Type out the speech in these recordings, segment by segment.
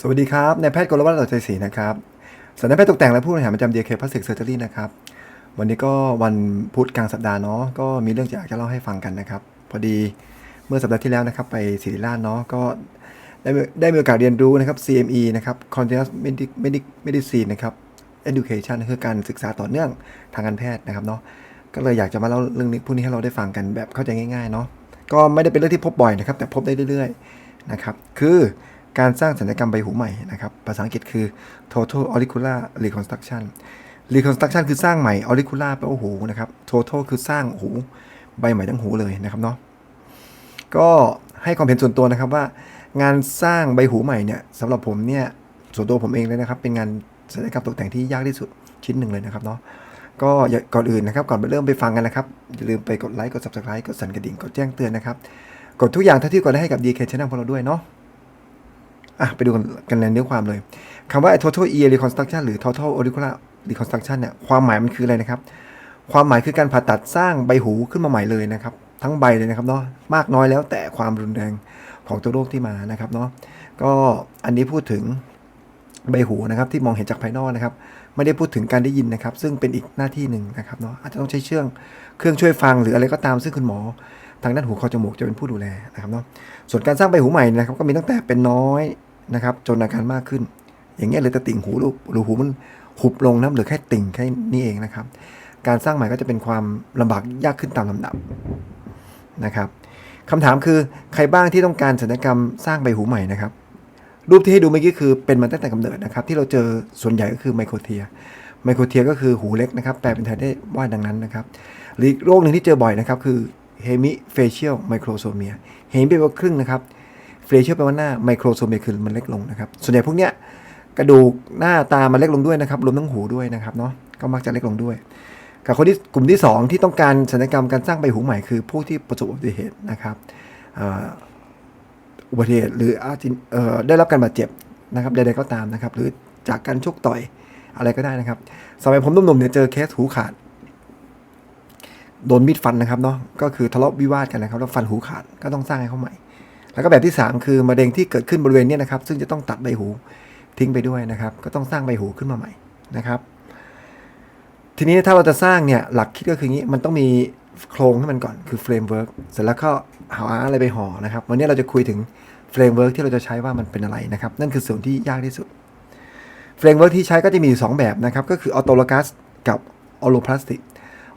สวัสดีครับนายแพทย์กรวัตรต่อใจศรีนะครับสำนักแพทย์ตกแต่งและผู้บริหารประจำเดียเคพลาสติกเซอร์เจอรี่นะครับ วันนี้ก็วันพุธกลางสัปดาห์เนาะก็มีเรื่องจะอยากจะเล่าให้ฟังกันนะครับ พอดีเมื่อสัปดาห์ที่แล้วนะครับ ไปศิริราชเนาะก็ได้ได้มีโอกาสเรียนรู้นะครับ CME นะครับ Continuous Medic Medic Medicine นะครับ Education คือการศึกษาต่อเนื่องทางการแพทย์นะครับเนาะก็เลยอยากจะมาเล่าเรื่องนี้พวกนี้ให้เราได้ฟังกันแบบเข้าใจง่ายๆเนาะก็ไม่ได้เป็นเรื่องที่พบบ่อยนะครับ แต่พบได้เรื่อย ๆนะครับ คือ การสร้างศัลยกรรมใบหูใหม่นะครับ ภาษาอังกฤษคือ total auricular reconstruction reconstruction คือสร้างใหม่ auricular แปลว่าหูนะครับ total คือสร้างหูใบใหม่ทั้งหูเลยนะครับเนาะ ก็ให้ความเห็นส่วนตัวนะครับว่างานสร้างใบหูใหม่เนี่ยสำหรับผมเนี่ยส่วนตัวผมเองเลยนะครับ เป็นงานศัลยกรรมตกแต่งที่ยากที่สุดชิ้นหนึ่งเลยนะครับเนาะก็อย่าก่อนอื่นนะครับ ก่อนไปเริ่มไปฟังกันนะครับอย่าลืมไปกดไลค์กด subscribe กดสั่นกระดิ่งกดแจ้งเตือนนะครับ กดทุกอย่างเท่าที่กดได้ให้กับ DK Channel ของเราด้วยเนาะ อะไปดูกันในเนื้อความเลยคำว่า total ear reconstruction หรือ total auricular reconstruction เนี่ยความหมายมันคืออะไรนะครับ ความหมายคือการผ่าตัดสร้างใบหูขึ้นมาใหม่เลยนะครับ ทั้งใบเลยนะครับเนาะมากน้อยแล้วแต่ความรุนแรงของตัวโรคที่มานะครับเนาะก็อันนี้พูดถึงใบหูนะครับที่มองเห็นจากภายนอกนะครับ ไม่ได้พูดถึงการได้ยินนะครับ ซึ่งเป็นอีกหน้าที่หนึ่งนะครับเนาะอาจจะต้องใช้เชื่องเครื่องช่วยฟังหรืออะไรก็ตามซึ่งคุณหมอ ทางด้านหูคอจมูกจะเป็นผู้ดูแลนะครับเนาะส่วนการสร้างใบหูใหม่นะครับ ก็มีตั้งแต่เป็นน้อย นะครับ จนอาการมากขึ้น อย่างเงี้ยเลยแต่ติ่งหูหรือหรือหูมันหุบลงนะหรือแค่ติ่งแค่นี้เองนะครับ การสร้างใหม่ก็จะเป็นความลำบากยากขึ้นตามลำดับนะครับคำถามคือใครบ้างที่ต้องการศัลยกรรมสร้างใบหูใหม่นะครับ รูปที่ให้ดูเมื่อกี้คือเป็นมาตั้งแต่กำเนิดนะครับ ที่เราเจอส่วนใหญ่ก็คือไมโครเทียไมโครเทียก็คือหูเล็กนะครับ แปลเป็นไทยได้ว่าดังนั้นนะครับหรือโรคหนึ่งที่เจอบ่อยนะครับคือเฮมิเฟเชียลไมโครโซเมียเฮมิแปลว่าครึ่งนะครับ เฟเชียลแปลว่าหน้าไมโครโซเมียคือมันเล็กลงนะครับ ส่วนใหญ่พวกเนี้ยกระดูกหน้าตามันเล็กลงด้วยนะครับรวมทั้งหูด้วยนะครับเนาะก็มักจะเล็กลงด้วย กับคนที่กลุ่มที่ 2 ที่ต้องการศัลยกรรมการสร้างใบหูใหม่คือผู้ที่ประสบอุบัติเหตุนะครับอุบัติเหตุหรืออาจจะเอ่อได้รับการบาดเจ็บนะครับใดๆก็ตามนะครับ หรือจากการชกต่อยอะไรก็ได้นะครับสมัยผมหนุ่มๆเนี่ยเจอเคสหูขาดโดนมีดฟันนะครับเนาะก็คือทะเลาะวิวาทกันนะครับแล้วฟันหูขาดก็ต้องสร้างให้เขาใหม่ แล้วก็แบบที่ 3 คือมะเร็งที่เกิดขึ้นบริเวณนี้นะครับ ซึ่งจะต้องตัดใบหูทิ้งไปด้วยนะครับ ก็ต้องสร้างใบหูขึ้นมาใหม่นะครับ ทีนี้ถ้าเราจะสร้างเนี่ยหลักคิดก็คืออย่างนี้มันต้องมีโครงให้มันก่อนคือเฟรมเวิร์กเสร็จแล้วก็หาอะไรไปห่อนะครับ วันนี้เราจะคุยถึงเฟรมเวิร์กที่เราจะใช้ว่ามันเป็นอะไรนะครับ นั่นคือส่วนที่ยากที่สุดเฟรมเวิร์กที่ใช้ก็จะมีอยู่สองแบบนะครับ ก็คือออโตโลกัสกับออโลพลาสติก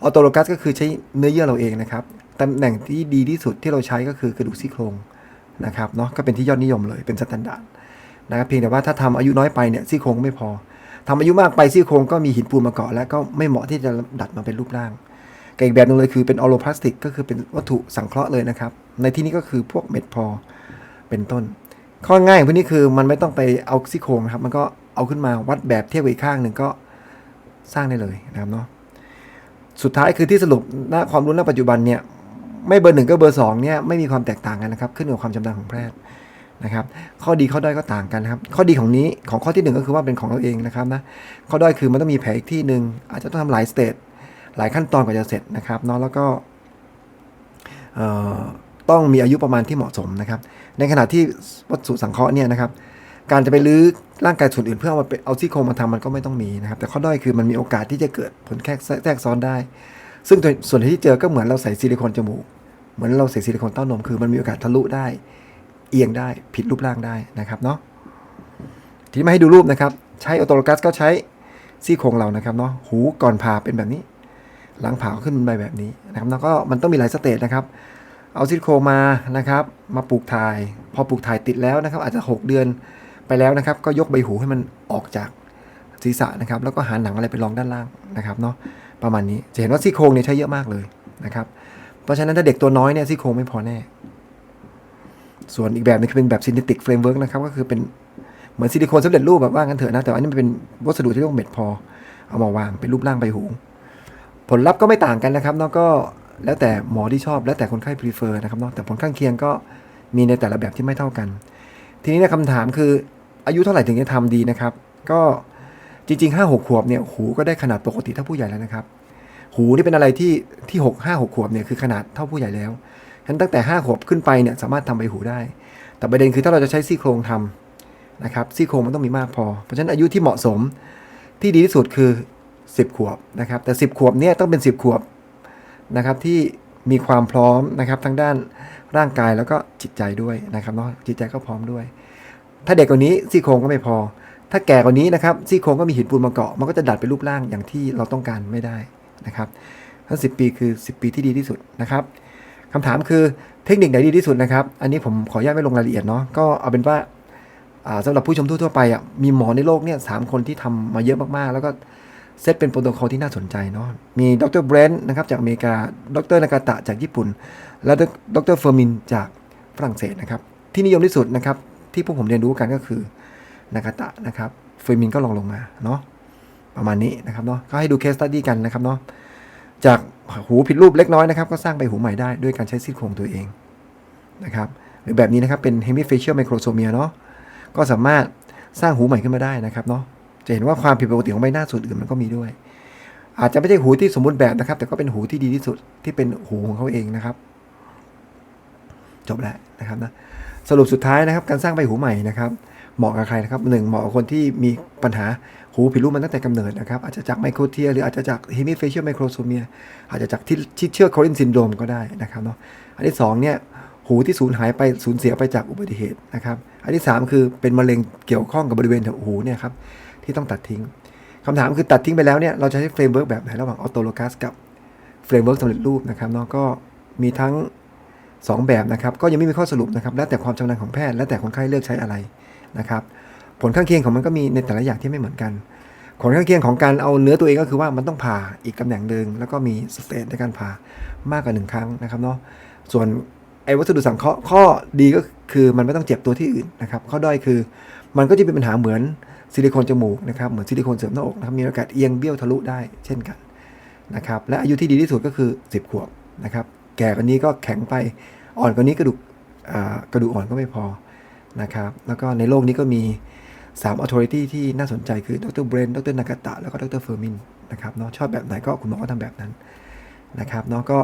ออโตโลกัสก็คือใช้เนื้อเยื่อเราเองนะครับตำแหน่งที่ดีที่สุดที่เราใช้ก็คือกระดูกซี่โครง นะครับเนาะก็เป็นที่ยอดนิยมเลยเป็นสแตนดาร์ดนะครับเพียงแต่ว่าถ้าทำอายุน้อยไปเนี่ยซี่โครงไม่พอทำอายุมากไปซี่โครงก็มีหินปูนมาเกาะแล้วก็ไม่เหมาะที่จะดัดมาเป็นรูปร่างกับอีกแบบหนึงเลยคือเป็นออโลพลาสติกก็คือเป็นวัตถุสังเคราะห์เลยนะครับ ในที่นี้ก็คือพวกเม็ดพอเป็นต้น ข้อง่ายของพวกนี้คือมันไม่ต้องไปเอาซี่โครงนะครับ มันก็เอาขึ้นมาวัดแบบเทียบกับอีกข้างหนึ่งก็สร้างได้เลยนะครับเนาะสุดท้ายคือที่สรุปณความรู้ณปัจจุบันเนี่ย ไม่เบอร์หนึ่งก็เบอร์สองเนี่ยไม่มีความแตกต่างกันนะครับ ขึ้นอยู่กับความชำนาญของแพทย์นะครับ ข้อดีข้อด้อยก็ต่างกันนะครับข้อดีของนี้ของข้อที่หนึ่งก็คือว่าเป็นของเราเองนะครับนะข้อด้อยคือมันต้องมีแผลอีกที่หนึ่งอาจจะต้องทำหลายสเตจหลายขั้นตอนกว่าจะเสร็จนะครับเนาะแล้วก็ต้องมีอายุประมาณที่เหมาะสมนะครับ ในขณะที่วัสดุสังเคราะห์เนี่ยนะครับ การจะไปลื้อร่างกายส่วนอื่นเพื่อเอามาเป็นเอาซี่โครงมาทำมันก็ไม่ต้องมีนะครับ แต่ข้อด้อยคือมันมีโอกาสที่จะเกิดผลแทรกแทรกซ้อนได้ ซึ่งส่วนที่เจอก็เหมือนเราใส่ซิลิโคนจมูก เหมือนเราใส่ซิลิโคนเต้านมคือมันมีโอกาสทะลุได้ เอียงได้ผิดรูปร่างได้นะครับเนาะทีนี้มาให้ดูรูปนะครับ ใช้ออโตโลกัสก็ใช้ซี่โครงเรานะครับเนาะหูก่อนผ่าเป็นแบบนี้ หลังผ่าขึ้นไปแบบนี้นะครับแล้วก็มันต้องมีหลายสเตจนะครับ เอาซี่โครงมานะครับ มาปลูกถ่าย พอปลูกถ่ายติดแล้วนะครับ อาจจะ 6 เดือนไปแล้วนะครับ ก็ยกใบหูให้มันออกจากศีรษะนะครับ แล้วก็หาหนังอะไรไปรองด้านล่างนะครับเนาะประมาณนี้จะเห็นว่าซี่โครงเนี่ยใช้เยอะมากเลยนะครับ เพราะฉะนั้นถ้าเด็กตัวน้อยเนี่ยซี่โครงไม่พอแน่ ส่วนอีกแบบนึงคือเป็นแบบซิน t ติกเฟรมเวิร์กนะครับก็คือเป็นเหมือนซิลิโคนสำเร็จรูปแบบว่างั้นเถอะนะแต่อันนี้มันเป็นวัสดุที่เรียกว่าเม็ดพอ เอามาวางเป็นรูปร่างใบหูผลลัพธ์ก็ไม่ต่างกันนะครับเนาะก็แล้วแต่หมอที่ชอบแล้วแต่คนไข้ prefer นะครับเนาะแต่ผลข้างเคียงก็มีในแต่ละแบบที่ไม่เท่ากัน ทีนี้นยคำถามคืออายุเท่าไหร่ถึงจะทำดีนะครับ ก็จริงๆห้าหกขวบเนี่ยหูก็ได้ขนาดปกติเท่าผู้ใหญ่แล้วนะครับ หูนี่เป็นอะไรที่ที่หกห้าหกขวบเนี่ยคือขนาดเท่าผู้ใหญ่แล้วฉะนั้นตั้งแต่ห้าขวบขึ้นไปเนี่ยสามารถทำใบหูได้ แต่ประเด็นคือถ้าเราจะใช้ซี่โครงทำนะครับซี่โครงมันต้องมีมากพอ เพราะฉะนั้นอายุที่เหมาะสมที่ดีที่สุดคือ 10 ขวบนะครับแต่ 10 ขวบเนี่ยต้องเป็น 10 ขวบนะครับที่มีความพร้อมนะครับทั้งด้านร่างกายแล้วก็จิตใจด้วยนะครับเนาะจิตใจก็พร้อมด้วย ถ้าเด็กกว่านี้ซี่โครงก็ไม่พอ ถ้าแก่กว่านี้นะครับซี่โครงก็มีหินปูนมาเกาะมันก็จะดัดเป็นรูปร่างอย่างที่เราต้องการไม่ได้ นะครับทั้ง10 ปีคือ 10 ปีที่ดีที่สุดนะครับคำถามคือเทคนิคไหนดีที่สุดนะครับ อันนี้ผมขออนุญาตไม่ลงรายละเอียดเนาะก็เอาเป็นว่าอ่าสำหรับผู้ชมทั่วๆไปอะมีหมอในโลกเนี่ยสามคนที่ทำมาเยอะมากๆ แล้วก็เซตเป็นโปรโตคอลที่น่าสนใจเนาะมีดรเบรนท์นะครับจากอเมริกาดรนากาตะจากญี่ปุ่น และดรเฟอร์มินจากฝรั่งเศสนะครับ ที่นิยมที่สุดนะครับ ที่พวกผมเรียนรู้กันก็คือนากาตะนะครับ เฟอร์มินก็ลองลงมาเนาะ ประมาณนี้นะครับเนาะก็ให้ดูเคสตัดดี้กันนะครับเนาะจากหูผิดรูปเล็กน้อยนะครับ ก็สร้างใบหูใหม่ได้ด้วยการใช้ซี่โครงตัวเองนะครับหรือแบบนี้นะครับเป็น hemifacial microsomia เนาะก็สามารถสร้างหูใหม่ขึ้นมาได้นะครับเนาะจะเห็นว่าความผิดปกติของใบหน้าส่วนอื่นมันก็มีด้วย อาจจะไม่ใช่หูที่สมบูรณ์แบบนะครับ แต่ก็เป็นหูที่ดีที่สุดที่เป็นหูของเขาเองนะครับ จบแล้วนะครับนะสรุปสุดท้ายนะครับ การสร้างใบหูใหม่นะครับ เหมาะกับใครนะครับหนึ่งเหมาะกับคนที่มีปัญหา หูผิดรูปมันตั้งแต่กำเนิดนะครับ อาจจะจากไมโครเทียหรืออาจจะจาก hemifacial microsomia อาจจะจากที่เชื่อโคลินซินโดรมก็ได้นะครับเนาะอันที่สองเนี่ยหูที่สูญหายไปสูญเสียไปจากอุบัติเหตุนะครับ อันที่สามคือเป็นมะเร็งเกี่ยวข้องกับบริเวณหูเนี่ยครับที่ต้องตัดทิ้งคำถามคือตัดทิ้งไปแล้วเนี่ยเราจะใช้เฟรมเวิร์กแบบไหนระหว่างออโตโลกัสกับเฟรมเวิร์กสำเร็จรูปนะครับเนาะก็มีทั้ง 2 แบบนะครับ ก็ยังไม่มีข้อสรุปนะครับ แล้วแต่ความชำนาญของแพทย์ แล้วแต่คนไข้เลือกใช้อะไรนะครับ ผลข้างเคียงของมันก็มีในแต่ละอย่างที่ไม่เหมือนกันผลข้างเคียงของการเอาเนื้อตัวเองก็คือว่ามันต้องผ่าอีกตำแหน่งหนึ่งแล้วก็มีสเตจในการผ่ามากกว่าหนึ่งครั้งนะครับเนาะส่วนไอ้วัสดุสังเคราะห์ข้อดีก็คือมันไม่ต้องเจ็บตัวที่อื่นนะครับข้อด้อยคือ มันก็จะเป็นปัญหาเหมือนซิลิโคนจมูกนะครับเหมือนซิลิโคนเสริมหน้าอกนะครับมีโอกาสเอียงเบี้ยวทะลุได้เช่นกันนะครับและอายุที่ดีที่สุดก็คือ 10 ขวบนะครับแก่กว่านี้ก็แข็งไปอ่อนกว่านี้กระดูกกระดูกอ่อนก็ไม่พอนะครับแล้วก็ในโลกนี้ก็มี 3 authority ที่น่าสนใจคือดรเบรนดรนากาตะ แล้วก็ดรเฟอร์มินนะครับเนาะชอบแบบไหนก็คุณหมอก็ทำแบบนั้นนะครับเนาะก็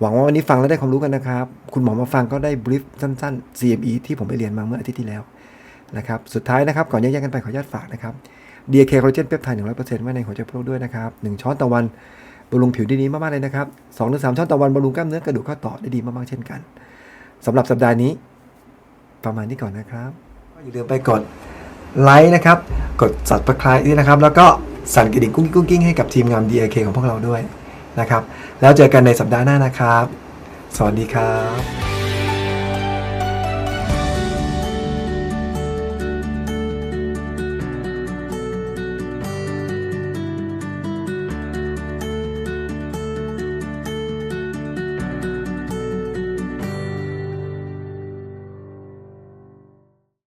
หวังว่าวันนี้ฟังแล้วได้ความรู้กันนะครับ คุณหมอมาฟังก็ได้บรีฟสั้นๆ CME ที่ผมไปเรียนมาเมื่ออาทิตย์ที่แล้วนะครับสุดท้ายนะครับก่อนแยกๆกันไปขออนุญาตฝากนะครับ DK Collagen Peptide 100%ไว้ในหัวใจพวกด้วยนะครับ1ช้อนต่อวันบำรุงผิวได้ดีมากๆเลยนะครับ2-3ช้อนต่อวันบำรุงกล้ามเนื้อกระดูกข้อต่อได้ดีมากๆเช่นกันสำหรับสัปดาห์นี้ ประมาณนี้ก่อนนะครับก็อย่าลืมไปกด ไลค์นะครับ กด subscribe ด้วยนะครับ แล้วก็สั่นกระดิ่งกุ้งกิ้งกุ้งกิ้งให้กับทีมงาน DAK ของพวกเราด้วยนะครับ แล้วเจอกันในสัปดาห์หน้านะครับ สวัสดีครับ